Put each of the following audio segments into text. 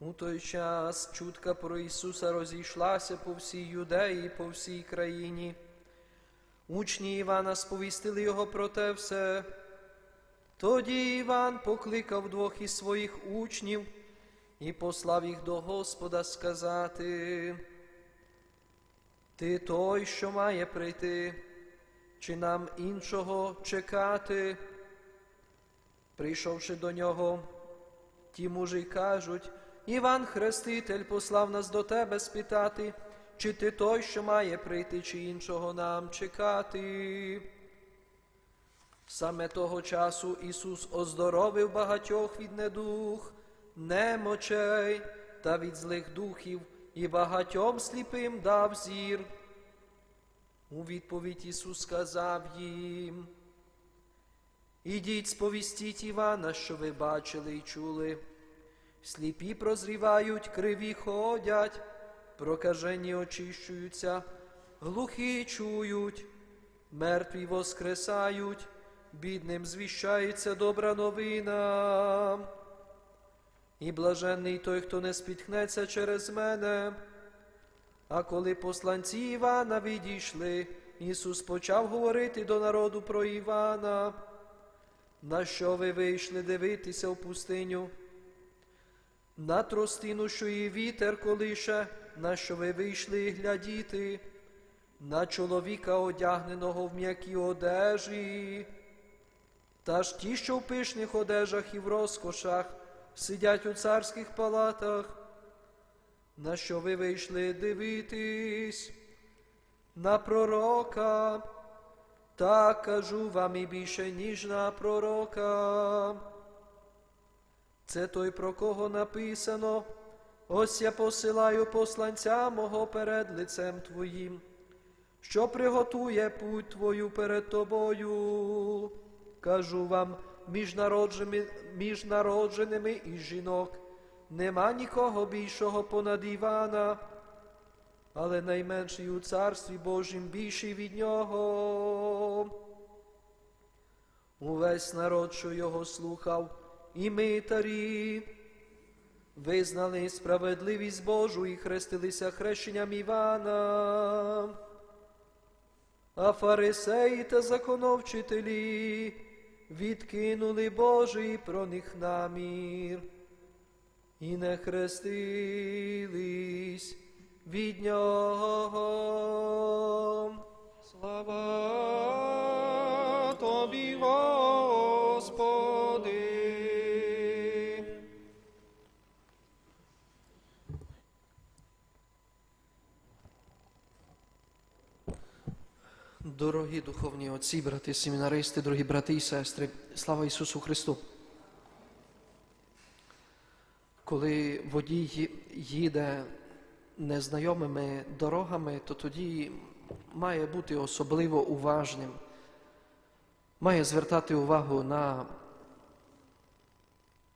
У той час чутка про Ісуса розійшлася по всій юдеї, по всій країні. Учні Івана сповістили його про те все. Тоді Іван покликав двох із своїх учнів і послав їх до Господа сказати. Ти той, що має прийти, чи нам іншого чекати? Прийшовши до нього, ті мужі кажуть, Іван Хреститель послав нас до тебе спитати, чи ти той, що має прийти, чи іншого нам чекати. Саме того часу Ісус оздоровив багатьох від недух, немочей та від злих духів, і багатьом сліпим дав зір. У відповідь Ісус сказав їм, Ідіть, сповістіть Івана, що ви бачили і чули. Сліпі прозрівають, криві ходять, прокажені очищуються, глухі чують, мертві воскресають, бідним звіщається добра новина. І блаженний той, хто не спіткнеться через мене. А коли посланці Івана відійшли, Ісус почав говорити до народу про Івана. На що ви вийшли дивитися в пустиню? На тростину, що її вітер колише, на що ви вийшли глядіти, на чоловіка, одягненого в м'які одежі. Та ж ті, що в пишних одежах і в розкошах, сидять у царських палатах. На що ви вийшли дивитись? На пророка. Так кажу вам і більше, ніж на пророка. Це той, про кого написано. Ось я посилаю посланця мого перед лицем твоїм, що приготує путь твою перед тобою. Кажу вам, між народженими, між народженими із жінок нема нікого більшого понад Івана, але найменший у царстві Божім більший від нього. Увесь народ, що його слухав, і митарі, визнали справедливість Божу і хрестилися хрещенням Івана. А фарисеї та законовчителі відкинули Божий про них намір і не хрестились від нього. Слава тобі, Господи. Дорогі духовні отці, брати, семінаристи, дорогі брати і сестри, слава Ісусу Христу. Коли водій їде незнайомими дорогами, то тоді має бути особливо уважним, має звертати увагу на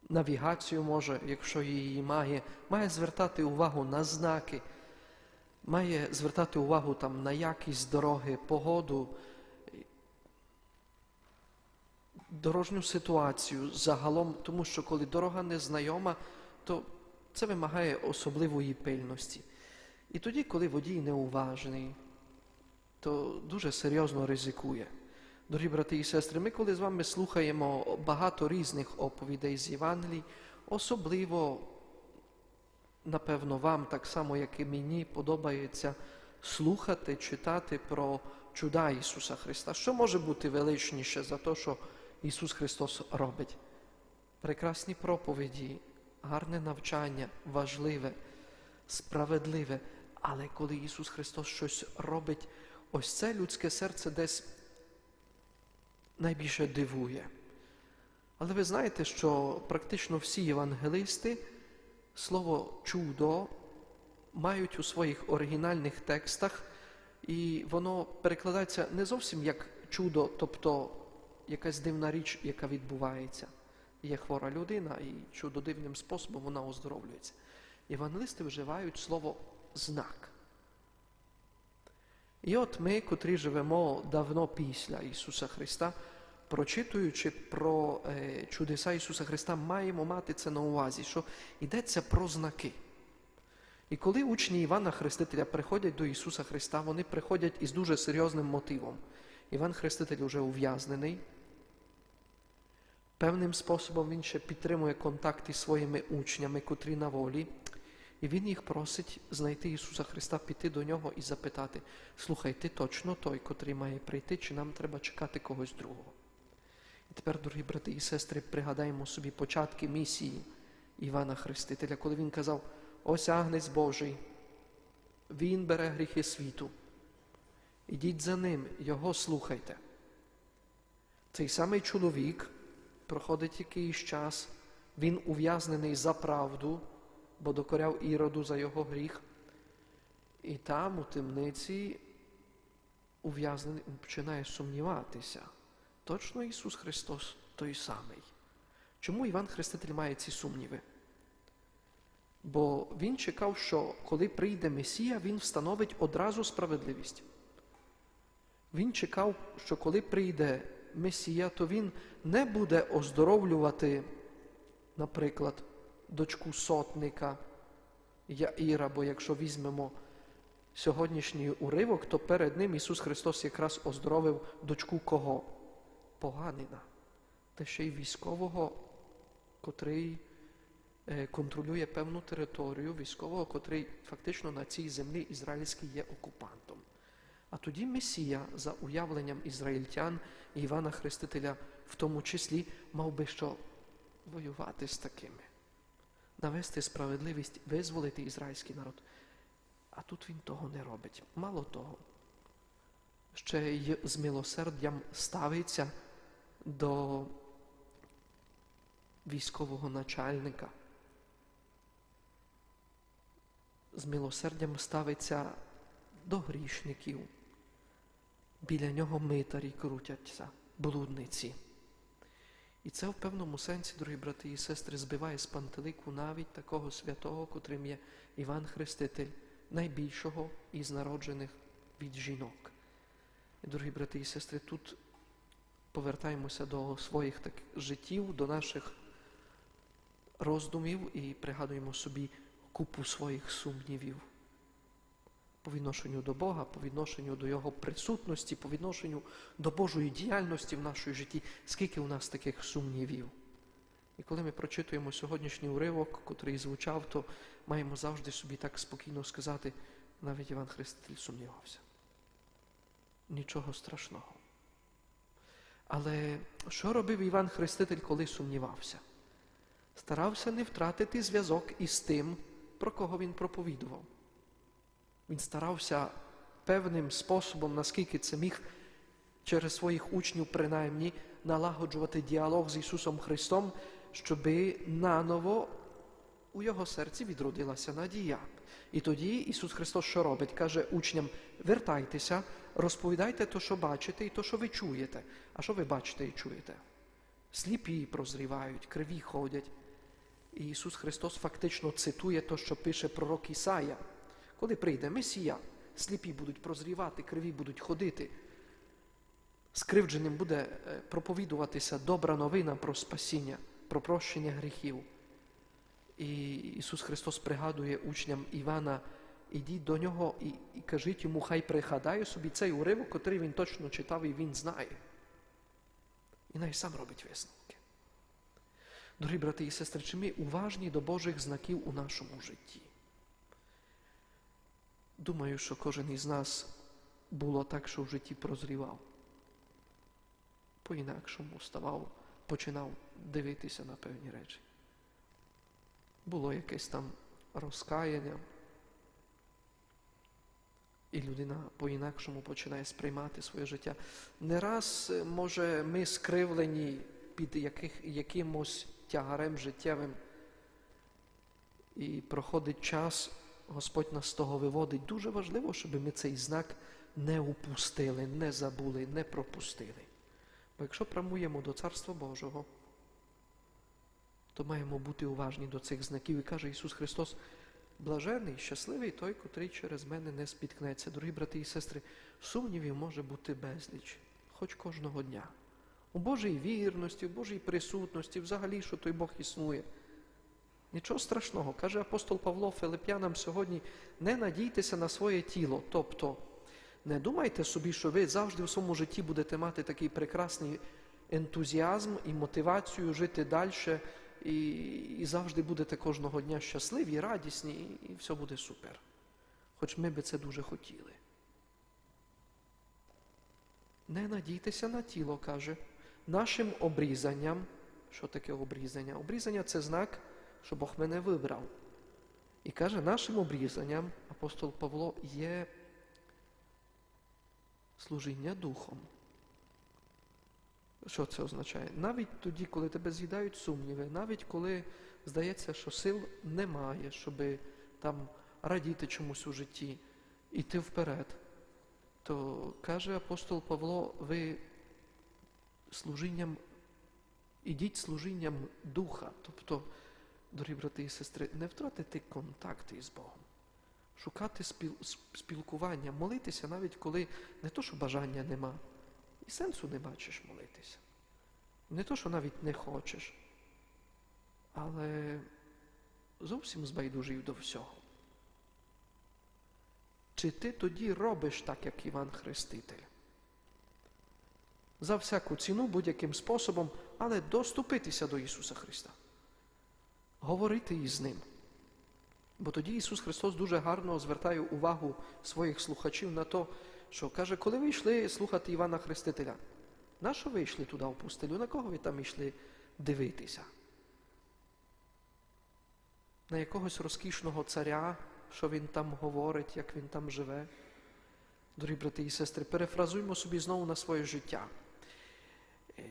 навігацію, може, якщо її має, має звертати увагу на знаки, має звертати увагу там на якість дороги, погоду, дорожню ситуацію загалом, тому що коли дорога незнайома, то це вимагає особливої пильності. І тоді, коли водій неуважний, то дуже серйозно ризикує. Дорогі брати і сестри, ми коли з вами слухаємо багато різних оповідей з Євангелій, особливо напевно, вам, так само, як і мені, подобається слухати, читати про чуда Ісуса Христа. Що може бути величніше за те, що Ісус Христос робить? Прекрасні проповіді, гарне навчання, важливе, справедливе. Але коли Ісус Христос щось робить, ось це людське серце десь найбільше дивує. Але ви знаєте, що практично всі євангелисти слово чудо мають у своїх оригінальних текстах, і воно перекладається не зовсім як чудо, тобто якась дивна річ, яка відбувається. Є хвора людина, і чудо дивним способом вона оздоровлюється. Євангелисти вживають слово знак. І от ми, котрі живемо давно після Ісуса Христа, прочитуючи про е, чудеса Ісуса Христа, маємо мати це на увазі, що йдеться про знаки. І коли учні Івана Хрестителя приходять до Ісуса Христа, вони приходять із дуже серйозним мотивом. Іван Хреститель вже ув'язнений. Певним способом він ще підтримує контакт із своїми учнями, котрі на волі. І він їх просить знайти Ісуса Христа, піти до нього і запитати: слухай, ти точно той, котрий має прийти, чи нам треба чекати когось другого? І тепер, дорогі брати і сестри, пригадаємо собі початки місії Івана Хрестителя, коли він казав: ось агнець Божий, він бере гріхи світу. Ідіть за ним, його слухайте. Цей самий чоловік проходить якийсь час, він ув'язнений за правду, бо докоряв іроду за його гріх. І там, у темниці, ув'язнений починає сумніватися. Точно Ісус Христос той самий. Чому Іван Хреститель має ці сумніви? Бо він чекав, що коли прийде Месія, він встановить одразу справедливість. Він чекав, що коли прийде Месія, то він не буде оздоровлювати, наприклад, дочку сотника Яїра, бо якщо візьмемо сьогоднішній уривок, то перед ним Ісус Христос якраз оздоровив дочку кого? Поганина, та ще й військового, котрий е, контролює певну територію, військового, котрий фактично на цій землі ізраїльській є окупантом. А тоді Месія, за уявленням ізраїльтян і Івана Хрестителя, в тому числі, мав би що воювати з такими, навести справедливість, визволити ізраїльський народ. А тут він того не робить. Мало того, ще й з милосердям ставиться до військового начальника. З милосердям ставиться до грішників. Біля нього митарі крутяться, блудниці. І це в певному сенсі, дорогі брати і сестри, збиває з пантелику навіть такого святого, котрим є Іван Хреститель, найбільшого із народжених від жінок. Дорогі брати і сестри, тут повертаємося до своїх так, життів, до наших роздумів і пригадуємо собі купу своїх сумнівів по відношенню до Бога, по відношенню до Його присутності, по відношенню до Божої діяльності в нашому житті, скільки у нас таких сумнівів. І коли ми прочитуємо сьогоднішній уривок, котрий звучав, то маємо завжди собі так спокійно сказати, навіть Іван Хреститель сумнівався. Нічого страшного. Але що робив Іван Хреститель, коли сумнівався? Старався не втратити зв'язок із тим, про кого він проповідував. Він старався певним способом, наскільки це міг через своїх учнів, принаймні, налагоджувати діалог з Ісусом Христом, щоби наново у його серці відродилася надія. І тоді Ісус Христос що робить? Каже учням: вертайтеся, розповідайте то, що бачите, і то, що ви чуєте. А що ви бачите і чуєте? Сліпі прозрівають, криві ходять. І Ісус Христос фактично цитує те, що пише пророк Ісая. Коли прийде Месія, сліпі будуть прозрівати, криві будуть ходити. Скривдженим буде е, проповідуватися добра новина про спасіння, про прощення гріхів. І Ісус Христос пригадує учням Івана, ідіть до нього і, і кажіть йому, хай пригадає собі цей уривок, котрий він точно читав і він знає. І най сам робить висновки. Дорогі брати і сестри, чи ми уважні до Божих знаків у нашому житті? Думаю, що кожен із нас було так, що в житті прозрівав. По-інакшому ставав, починав дивитися на певні речі. Було якесь там розкаяння, і людина по-інакшому починає сприймати своє життя. Не раз, може, ми скривлені під яких, якимось тягарем життєвим, і проходить час. Господь нас з того виводить. Дуже важливо, щоб ми цей знак не упустили, не забули, не пропустили. Бо якщо прямуємо до Царства Божого, то маємо бути уважні до цих знаків. І каже Ісус Христос, блажений, щасливий той, котрий через мене не спіткнеться. Дорогі брати і сестри, сумнівів може бути безліч, хоч кожного дня. у Божій вірності, в Божій присутності, взагалі, що той Бог існує. Нічого страшного, каже апостол Павло Филип'янам сьогодні, не надійтеся на своє тіло. Тобто, не думайте собі, що ви завжди в своєму житті будете мати такий прекрасний ентузіазм і мотивацію жити далі, і, і завжди будете кожного дня щасливі, радісні, і, і все буде супер. Хоч ми би це дуже хотіли. Не надійтеся на тіло, каже, нашим обрізанням. Що таке обрізання? Обрізання це знак, що Бог мене вибрав. І каже, нашим обрізанням апостол Павло є служіння духом. Що це означає? Навіть тоді, коли тебе з'їдають сумніви, навіть коли здається, що сил немає, щоб там радіти чомусь у житті, іти вперед, то каже апостол Павло, ви служінням, ідіть служінням духа, тобто, дорогі брати і сестри, не втратити контакти із Богом, шукати спілкування, молитися, навіть коли не то, що бажання нема, і сенсу не бачиш молитися. Не то, що навіть не хочеш, але зовсім збайдужий до всього. Чи ти тоді робиш так, як Іван Хреститель? За всяку ціну, будь-яким способом, але доступитися до Ісуса Христа, говорити із Ним. Бо тоді Ісус Христос дуже гарно звертає увагу своїх слухачів на те, що каже, коли ви йшли слухати Івана Хрестителя, на що ви йшли туди в пустелю? На кого ви там йшли дивитися? На якогось розкішного царя, що він там говорить, як він там живе? Дорогі брати і сестри, перефразуймо собі знову на своє життя. Е,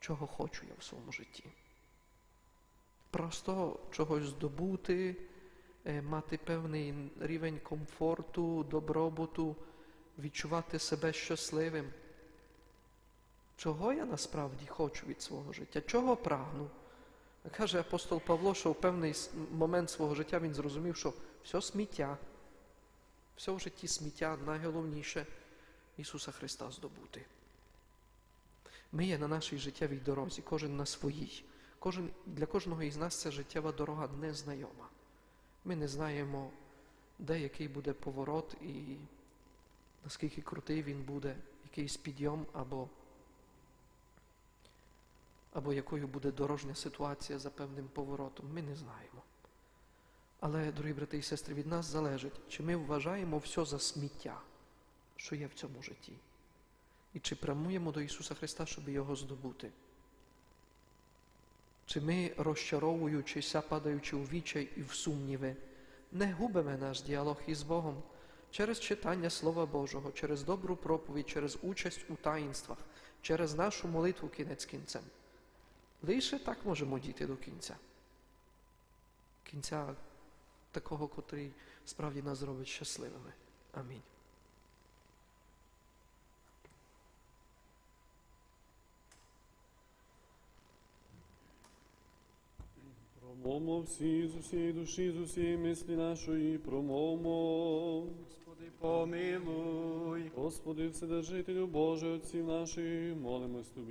Чого хочу я в своєму житті? Просто чогось здобути, е, мати певний рівень комфорту, добробуту, відчувати себе щасливим. Чого я насправді хочу від свого життя? Чого прагну? Каже апостол Павло, що в певний момент свого життя він зрозумів, що все сміття, все в житті сміття, найголовніше Ісуса Христа здобути. Ми є на нашій життєвій дорозі, кожен на своїй. Кожен, для кожного із нас ця життєва дорога незнайома. Ми не знаємо, де який буде поворот і наскільки крутий він буде, якийсь підйом або, або якою буде дорожня ситуація за певним поворотом. Ми не знаємо. Але, дорогі брати і сестри, від нас залежить, чи ми вважаємо все за сміття, що є в цьому житті, і чи прямуємо до Ісуса Христа, щоб його здобути. Чи ми, розчаровуючися, падаючи у вічай і в сумніви, не губимо наш діалог із Богом через читання Слова Божого, через добру проповідь, через участь у таїнствах, через нашу молитву кінець кінцем. Лише так можемо дійти до кінця. Кінця такого, котрий справді нас зробить щасливими. Амінь. Промовмо всі з усієї душі, з усієї мислі нашої, промовмо. Господи, помилуй. Господи, Вседержителю Боже, Отців наших, молимось Тобі.